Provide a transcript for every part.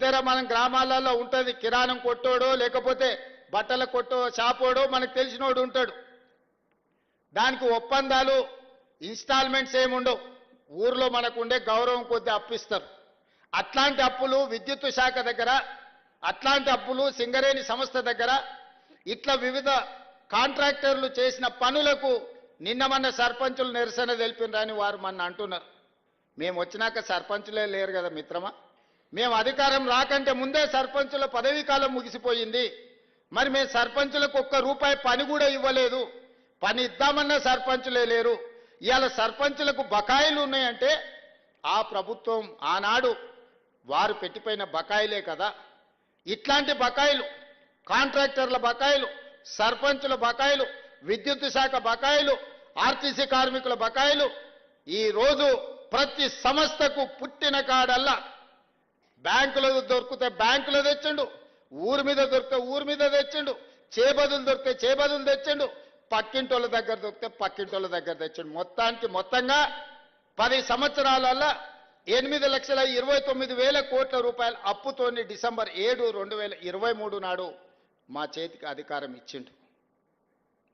ఉద్దర మనం గ్రామాలలో ఉంటుంది. కిరాణం కొట్టోడో లేకపోతే బట్టల కొట్టో షాపోడో మనకు తెలిసినోడు ఉంటాడు. దానికి ఒప్పందాలు ఇన్స్టాల్మెంట్స్ ఏముండవు. ఊర్లో మనకు ఉండే గౌరవం కొద్ది అప్పిస్తారు. అట్లాంటి అప్పులు విద్యుత్ శాఖ దగ్గర అట్లాంటి అప్పులు సింగరేణి సంస్థ దగ్గర ఇట్లా వివిధ కాంట్రాక్టర్లు చేసిన పనులకు నిన్న మన సర్పంచులు నిరసన తెలిపినరని వారు మొన్న అంటున్నారు. మేము వచ్చినాక సర్పంచులే లేరు కదా మిత్రమా? మేము అధికారం రాకంటే ముందే సర్పంచుల పదవీ కాలం ముగిసిపోయింది. మరి మేము సర్పంచులకు ఒక్క రూపాయి పని కూడా ఇవ్వలేదు. పని ఇద్దామన్న సర్పంచులే లేరు. ఇవాళ సర్పంచులకు బకాయిలు ఉన్నాయంటే ఆ ప్రభుత్వం ఆనాడు వారు పెట్టిపోయిన బకాయిలే కదా. ఇట్లాంటి బకాయిలు కాంట్రాక్టర్ల బకాయిలు సర్పంచుల బకాయిలు విద్యుత్ శాఖ బకాయిలు ఆర్టీసీ కార్మికుల బకాయిలు ఈ రోజు ప్రతి సంస్థకు పుట్టిన కాడల్లా బ్యాంకులో దొరికితే బ్యాంకులో తెచ్చిండు. ఊరి మీద దొరికితే ఊరి మీద తెచ్చిండు. చేబదులు దొరికితే చేబదులు తెచ్చిండు. పక్కింటోళ్ళ దగ్గర దొరికితే పక్కింటోళ్ళ దగ్గర తెచ్చిండు. మొత్తానికి మొత్తంగా పది సంవత్సరాలల్లా ఎనిమిది లక్షల ఇరవై తొమ్మిది వేల కోట్ల రూపాయల అప్పుతోని డిసెంబర్ ఏడు రెండు వేల ఇరవై మూడు నాడు మా చేతికి అధికారం ఇచ్చిండు.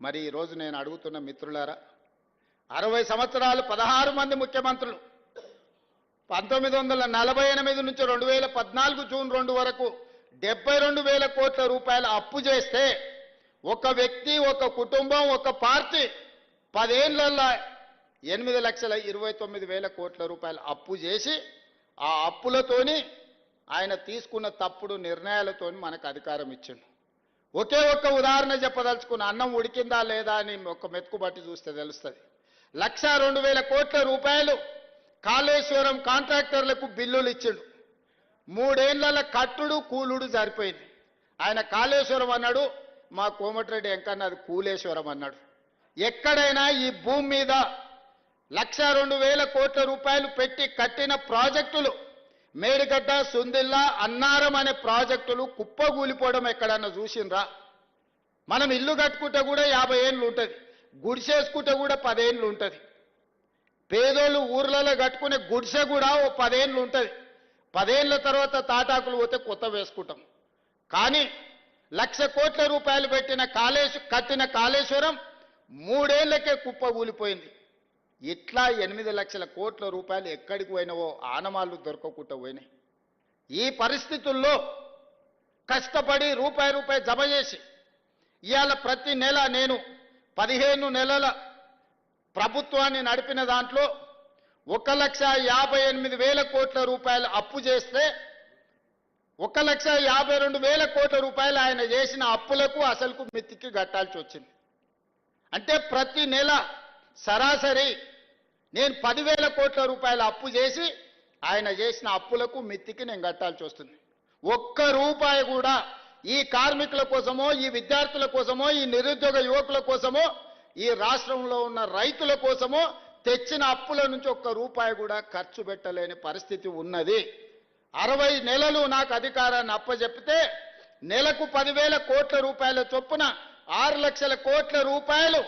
మరి ఈరోజు నేను అడుగుతున్న మిత్రులారా అరవై సంవత్సరాలు పదహారు మంది ముఖ్యమంత్రులు పంతొమ్మిది వందల నలభై ఎనిమిది నుంచి రెండు వేల పద్నాలుగు జూన్ రెండు వరకు డెబ్బై రెండు వేల కోట్ల రూపాయల అప్పు చేస్తే ఒక వ్యక్తి ఒక కుటుంబం ఒక పార్టీ పదేళ్ళలో ఎనిమిది లక్షల ఇరవై తొమ్మిది వేల కోట్ల రూపాయల అప్పు చేసి ఆ అప్పులతోని ఆయన తీసుకున్న తప్పుడు నిర్ణయాలతోని మనకు అధికారం ఇచ్చిండు. ఒకే ఒక్క ఉదాహరణ చెప్పదలుచుకున్న అన్నం ఉడికిందా లేదా అని ఒక మెతుకు బట్టి చూస్తే తెలుస్తుంది. లక్ష రెండు వేల కోట్ల రూపాయలు కాళేశ్వరం కాంట్రాక్టర్లకు బిల్లులు ఇచ్చిండు. మూడేళ్ళ కట్టుడు కూలుడు సరిపోయింది. ఆయన కాళేశ్వరం అన్నాడు మా కోమటిరెడ్డి వెంకన్న అది కూలేశ్వరం అన్నాడు. ఎక్కడైనా ఈ భూమి మీద లక్ష రెండు వేల కోట్ల రూపాయలు పెట్టి కట్టిన ప్రాజెక్టులు మేడిగడ్డ సుందిల్లా అన్నారం అనే ప్రాజెక్టులు కుప్పగూలిపోవడం ఎక్కడన్నా చూసిండ్రా? మనం ఇల్లు కట్టుకుంటే కూడా యాభై ఏళ్ళు ఉంటుంది. గుడిసేసుకుంటే కూడా పదేళ్ళు ఉంటుంది. పేదోళ్ళు ఊర్లలో కట్టుకునే గుడిసె కూడా ఓ పదేళ్ళు ఉంటుంది. పదేళ్ళ తర్వాత తాటాకులు పోతే కొత్త వేసుకుంటాం. కానీ లక్ష కోట్ల రూపాయలు పెట్టిన కాళేశ్వ కట్టిన కాళేశ్వరం మూడేళ్ళకే కుప్ప కూలిపోయింది ఇట్లా ఎనిమిది లక్షల కోట్ల రూపాయలు ఎక్కడికి పోయినవో ఆనమాళ్ళు దొరకకుండా పోయినాయి. ఈ పరిస్థితుల్లో కష్టపడి రూపాయి రూపాయి జమ చేసి ఇవాళ ప్రతి నెల నేను పదిహేను నెలల ప్రభుత్వాన్ని నడిపిన దాంట్లో ఒక లక్ష యాభై ఎనిమిది వేల కోట్ల రూపాయలు అప్పు చేస్తే ఒక లక్ష యాభై రెండు వేల కోట్ల రూపాయలు ఆయన చేసిన అప్పులకు అసలుకు మిత్తికి కట్టాల్సి వచ్చింది. అంటే ప్రతి నెల సరాసరి నేను పదివేల కోట్ల రూపాయల అప్పు చేసి ఆయన చేసిన అప్పులకు మిత్తికి నేను కట్టాల్సి వస్తుంది. ఒక్క రూపాయి కూడా ఈ కార్మికుల కోసమో ఈ విద్యార్థుల కోసమో ఈ నిరుద్యోగ యువకుల కోసమో ఈ రాష్ట్రంలో ఉన్న రైతుల కోసము తెచ్చిన అప్పుల నుంచి ఒక్క రూపాయి కూడా ఖర్చు పెట్టలేని పరిస్థితి ఉన్నది. అరవై నెలలు నాకు అధికారాన్ని అప్పజెప్పితే నెలకు పదివేల కోట్ల రూపాయల చొప్పున ఆరు లక్షల కోట్ల రూపాయలు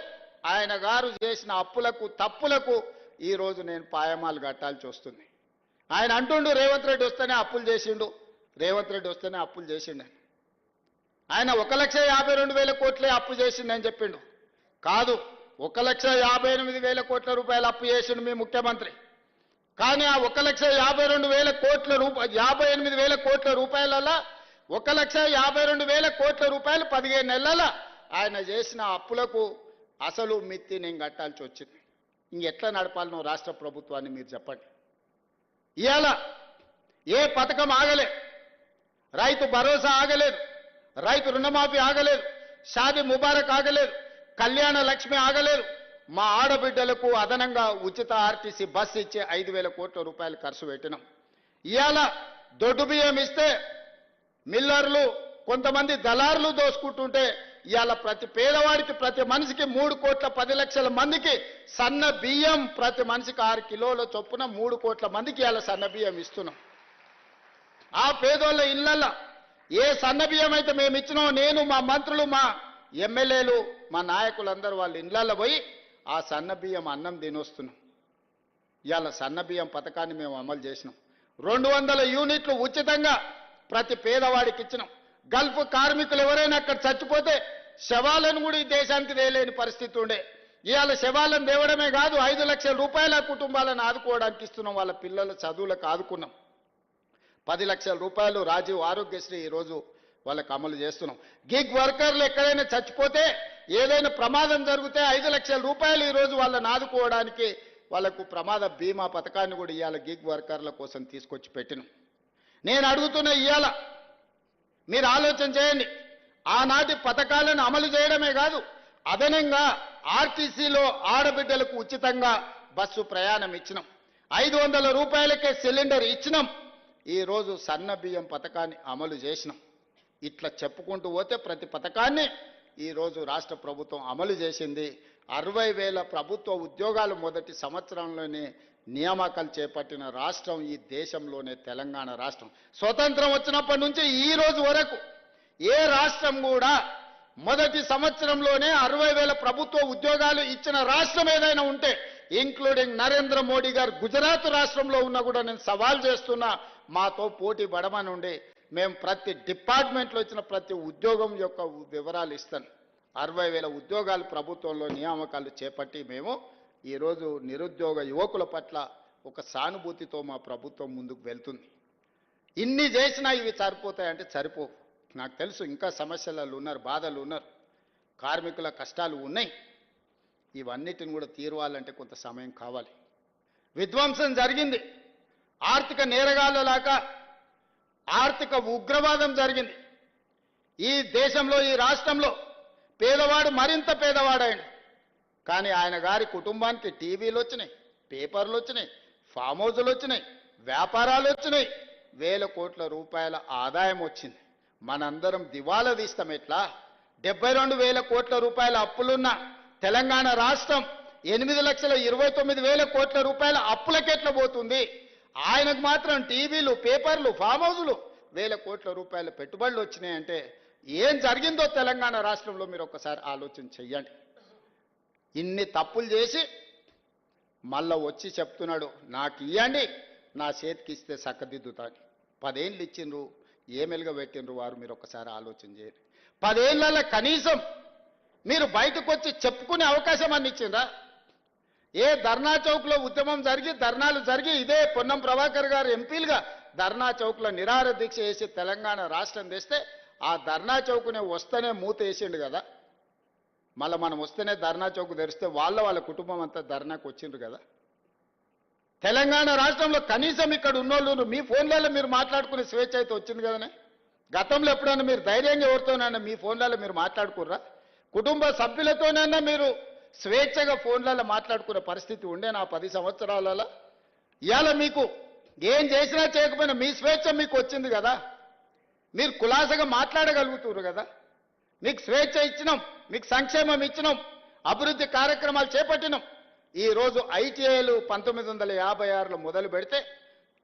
ఆయన గారు చేసిన అప్పులకు తప్పులకు ఈరోజు నేను పాయమాలు కట్టాల్సి వస్తుంది. ఆయన అంటుండు రేవంత్ రెడ్డి వస్తేనే అప్పులు చేసిండు. రేవంత్ రెడ్డి వస్తేనే అప్పులు చేసిండు. ఆయన ఒక లక్ష యాభై రెండు వేల కోట్లే అప్పు చేసిండని చెప్పిండు. కాదు ఒక లక్ష యాభై ఎనిమిది వేల కోట్ల రూపాయలు అప్పు చేసిండు మీ ముఖ్యమంత్రి. కానీ ఆ ఒక లక్ష యాభై రెండు వేల కోట్ల రూపాయ యాభై ఎనిమిది వేల కోట్ల రూపాయలలో ఒక లక్ష యాభై రెండు వేల కోట్ల రూపాయలు పదిహేను నెలల ఆయన చేసిన అప్పులకు అసలు మిత్తి నేను కట్టాల్సి వచ్చింది. ఇంకెట్లా నడపాలనో రాష్ట్ర ప్రభుత్వాన్ని మీరు చెప్పండి. ఇవాళ ఏ పథకం ఆగలే. రైతు భరోసా ఆగలేదు. రైతు రుణమాఫీ ఆగలేదు. షాది ముబారక్ ఆగలేదు. కళ్యాణ లక్ష్మి ఆగలేదు మా ఆడబిడ్డలకు అదనంగా ఉచిత ఆర్టీసీ బస్ ఇచ్చే ఐదు వేల కోట్ల రూపాయలు ఖర్చు పెట్టినాం. ఇవాళ దొడ్డు బియ్యం ఇస్తే మిల్లర్లు కొంతమంది దళారులు దోసుకుంటుంటే ఇవాళ ప్రతి పేదవాడికి ప్రతి మనిషికి మూడు కోట్ల పది లక్షల మందికి సన్న బియ్యం ప్రతి మనిషికి ఆరు కిలోల చొప్పున మూడు కోట్ల మందికి ఇవాళ సన్న బియ్యం ఇస్తున్నాం. ఆ పేదోళ్ళ ఇళ్ళల్లో ఏ సన్న బియ్యం అయితే మేము ఇచ్చినామో నేను మా మంత్రులు మా ఎమ్మెల్యేలు మా నాయకులందరూ వాళ్ళ ఇండ్లలో పోయి ఆ సన్న బియ్యం అన్నం తినొస్తున్నాం. ఇవాళ సన్న బియ్యం పథకాన్ని మేము అమలు చేసినాం. రెండు వందల యూనిట్లు ఉచితంగా ప్రతి పేదవాడికి ఇచ్చినాం. గల్ఫ్ కార్మికులు ఎవరైనా అక్కడ చచ్చిపోతే శవాలను కూడా ఈ దేశానికి వేయలేని పరిస్థితి ఉండే. ఇవాళ శవాలను దేవడమే కాదు ఐదు లక్షల రూపాయల కుటుంబాలను ఆదుకోవడానికి ఇస్తున్నాం వాళ్ళ పిల్లల చదువులకు ఆదుకున్నాం. పది లక్షల రూపాయలు రాజీవ్ ఆరోగ్యశ్రీ ఈరోజు వాళ్ళకి అమలు చేస్తున్నాం. గిగ్ వర్కర్లు ఎక్కడైనా చచ్చిపోతే ఏదైనా ప్రమాదం జరిగితే ఐదు లక్షల రూపాయలు ఈరోజు వాళ్ళని ఆదుకోవడానికి వాళ్ళకు ప్రమాద బీమా పథకాన్ని కూడా ఇవాళ గిగ్ వర్కర్ల కోసం తీసుకొచ్చి పెట్టిన. నేను అడుగుతున్న ఇవాళ మీరు ఆలోచన చేయండి. ఆనాటి పథకాలను అమలు చేయడమే కాదు అదనంగా ఆర్టీసీలో ఆడబిడ్డలకు ఉచితంగా బస్సు ప్రయాణం ఇచ్చినాం. ఐదు వందల రూపాయలకే సిలిండర్ ఇచ్చినాం. ఈరోజు సన్న బియ్యం పథకాన్ని అమలు చేసినాం. ఇట్లా చెప్పుకుంటూ పోతే ప్రతి పథకాన్ని ఈరోజు రాష్ట్ర ప్రభుత్వం అమలు చేసింది. అరవై వేల ప్రభుత్వ ఉద్యోగాలు మొదటి సంవత్సరంలోనే నియామకాలు చేపట్టిన రాష్ట్రం ఈ దేశంలోనే తెలంగాణ రాష్ట్రం. స్వతంత్రం వచ్చినప్పటి నుంచి ఈ రోజు వరకు ఏ రాష్ట్రం కూడా మొదటి సంవత్సరంలోనే అరవై వేల ప్రభుత్వ ఉద్యోగాలు ఇచ్చిన రాష్ట్రం ఏదైనా ఉంటే ఇంక్లూడింగ్ నరేంద్ర మోడీ గారు గుజరాత్ రాష్ట్రంలో ఉన్నా కూడా నేను సవాల్ చేస్తున్నా మాతో పోటీ పడమనుండి. మేము ప్రతి డిపార్ట్మెంట్లో వచ్చిన ప్రతి ఉద్యోగం యొక్క వివరాలు ఇస్తాను అరవై వేల ఉద్యోగాలు ప్రభుత్వంలో నియామకాలు చేపట్టి మేము ఈరోజు నిరుద్యోగ యువకుల పట్ల ఒక సానుభూతితో మా ప్రభుత్వం ముందుకు వెళ్తుంది. ఇన్ని చేసినా ఇవి సరిపోతాయంటే సరిపోవు. నాకు తెలుసు ఇంకా సమస్యలలో ఉన్నారు బాధలు ఉన్నారు. కార్మికుల కష్టాలు ఉన్నాయి. ఇవన్నిటిని కూడా తీరవాలంటే కొంత సమయం కావాలి. విధ్వంసం జరిగింది. ఆర్థిక నేరగాళ్ళలాగా ఆర్థిక ఉగ్రవాదం జరిగింది. ఈ దేశంలో ఈ రాష్ట్రంలో పేదవాడు మరింత పేదవాడాయండి కానీ ఆయన గారి కుటుంబానికి టీవీలు వచ్చినాయి పేపర్లు వచ్చినాయి ఫామ్ హౌజులు వచ్చినాయి వ్యాపారాలు వచ్చినాయి. వేల కోట్ల రూపాయల ఆదాయం వచ్చింది. మనందరం దివాలా తీస్తాం ఎట్లా? డెబ్బై రెండు వేల కోట్ల రూపాయల అప్పులున్న తెలంగాణ రాష్ట్రం ఎనిమిది లక్షల ఇరవై తొమ్మిది వేల కోట్ల రూపాయల అప్పులకెట్ల పోతుంది? ఆయనకు మాత్రం టీవీలు పేపర్లు ఫామ్ హౌజులు వేల కోట్ల రూపాయల పెట్టుబడులు వచ్చినాయంటే ఏం జరిగిందో తెలంగాణ రాష్ట్రంలో మీరు ఒక్కసారి ఆలోచన చెయ్యండి. ఇన్ని తప్పులు చేసి మళ్ళా వచ్చి చెప్తున్నాడు నాకు ఇవ్వండి నా చేతికి ఇస్తే చక్కదిద్దుతాను పదేళ్ళు ఇచ్చిండ్రు ఏమెలుగా పెట్టిండ్రు వారు మీరు ఒకసారి ఆలోచన చేయండి. పదేళ్ళలో కనీసం మీరు బయటకు వచ్చి చెప్పుకునే అవకాశం అన్ని ఏ ధర్నా చౌక్లో ఉద్యమం జరిగి ధర్నాలు జరిగి ఇదే పొన్నం ప్రభాకర్ గారు ఎంపీలుగా ధర్నా చౌక్లో నిరార దీక్ష చేసి తెలంగాణ రాష్ట్రం తెస్తే ఆ ధర్నా చౌక్నే వస్తేనే మూత వేసిండు కదా. మళ్ళీ మనం వస్తేనే ధర్నా చౌక్ తెరిస్తే వాళ్ళ వాళ్ళ కుటుంబం అంతా ధర్నాకు వచ్చిండ్రు కదా. తెలంగాణ రాష్ట్రంలో కనీసం ఇక్కడ ఉన్నోళ్ళు మీ ఫోన్లలో మీరు మాట్లాడుకునే స్వేచ్ఛ అయితే వచ్చింది కదనే. గతంలో ఎప్పుడైనా మీరు ధైర్యంగా ఎవరితోనైనా మీ ఫోన్లలో మీరు మాట్లాడుకుర్రా? కుటుంబ సభ్యులతోనైనా మీరు స్వేచ్ఛగా ఫోన్లలో మాట్లాడుకునే పరిస్థితి ఉండే నా పది సంవత్సరాలలో. ఇవాళ మీకు ఏం చేసినా చేయకపోయినా మీ స్వేచ్ఛ మీకు వచ్చింది కదా. మీరు కులాసగా మాట్లాడగలుగుతున్నారు కదా. మీకు స్వేచ్ఛ ఇచ్చినాం మీకు సంక్షేమం ఇచ్చినాం అభివృద్ధి కార్యక్రమాలు చేపట్టినాం. ఈరోజు ఐటీఐలు పంతొమ్మిది వందల యాభై ఆరులో మొదలు పెడితే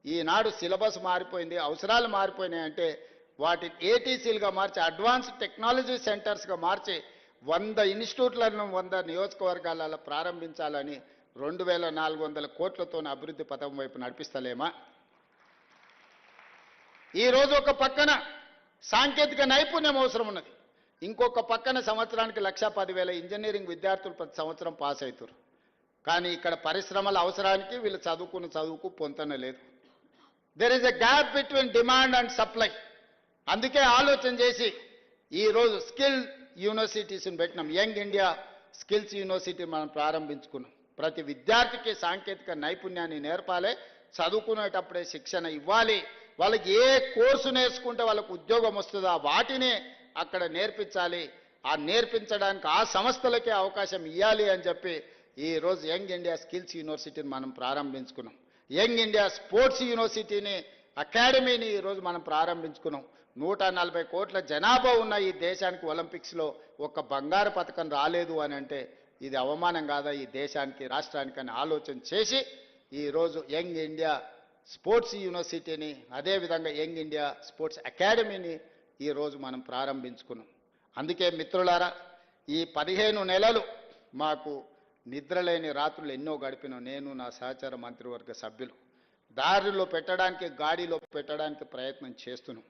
ఈనాడు సిలబస్ మారిపోయింది అవసరాలు మారిపోయినాయి అంటే వాటి ఏటీసీలుగా మార్చి అడ్వాన్స్ టెక్నాలజీ సెంటర్స్గా మార్చి వంద ఇన్స్టిట్యూట్లను వంద నియోజకవర్గాలలో ప్రారంభించాలని రెండు వేల నాలుగు వందల కోట్లతో అభివృద్ధి పథకం వైపు నడిపిస్తలేమా? ఈరోజు ఒక పక్కన సాంకేతిక నైపుణ్యం అవసరం ఉన్నది. ఇంకొక పక్కన సంవత్సరానికి లక్ష పదివేల ఇంజనీరింగ్ విద్యార్థులు ప్రతి సంవత్సరం పాస్ అవుతారు. కానీ ఇక్కడ పరిశ్రమల అవసరానికి వీళ్ళు చదువుకున్న చదువుకు పొంతన లేదు. There is a gap between demand and supply అందుకే ఆలోచన చేసి ఈరోజు స్కిల్ యూనివర్సిటీస్ని పెట్టినాం. యంగ్ ఇండియా స్కిల్స్ యూనివర్సిటీ మనం ప్రారంభించుకున్నాం. ప్రతి విద్యార్థికి సాంకేతిక నైపుణ్యాన్ని నేర్పాలి చదువుకునేటప్పుడే శిక్షణ ఇవ్వాలి. వాళ్ళకి ఏ కోర్సు నేర్చుకుంటే వాళ్ళకు ఉద్యోగం వస్తుందో వాటిని అక్కడ నేర్పించాలి. ఆ నేర్పించడానికి ఆ సంస్థలకే అవకాశం ఇవ్వాలి అని చెప్పి ఈ రోజు యంగ్ ఇండియా స్కిల్స్ యూనివర్సిటీని మనం ప్రారంభించుకున్నాం. యంగ్ ఇండియా స్పోర్ట్స్ యూనివర్సిటీని అకాడమీని ఈరోజు మనం ప్రారంభించుకున్నాం. నూట నలభై కోట్ల జనాభా ఉన్న ఈ దేశానికి ఒలింపిక్స్లో ఒక బంగారు పథకం రాలేదు అని అంటే ఇది అవమానం కాదా ఈ దేశానికి రాష్ట్రానికి అని ఆలోచన చేసి ఈరోజు యంగ్ ఇండియా స్పోర్ట్స్ యూనివర్సిటీని అదేవిధంగా యంగ్ ఇండియా స్పోర్ట్స్ అకాడమీని ఈరోజు మనం ప్రారంభించుకున్నాం. అందుకే మిత్రులారా ఈ పదిహేను నెలలు మాకు నిద్రలేని రాత్రులు ఎన్నో గడిపిన నేను నా సహచర మంత్రివర్గ సభ్యులు దారిలో పెట్టడానికి గాడిలో పెట్టడానికి ప్రయత్నం చేస్తున్నాం.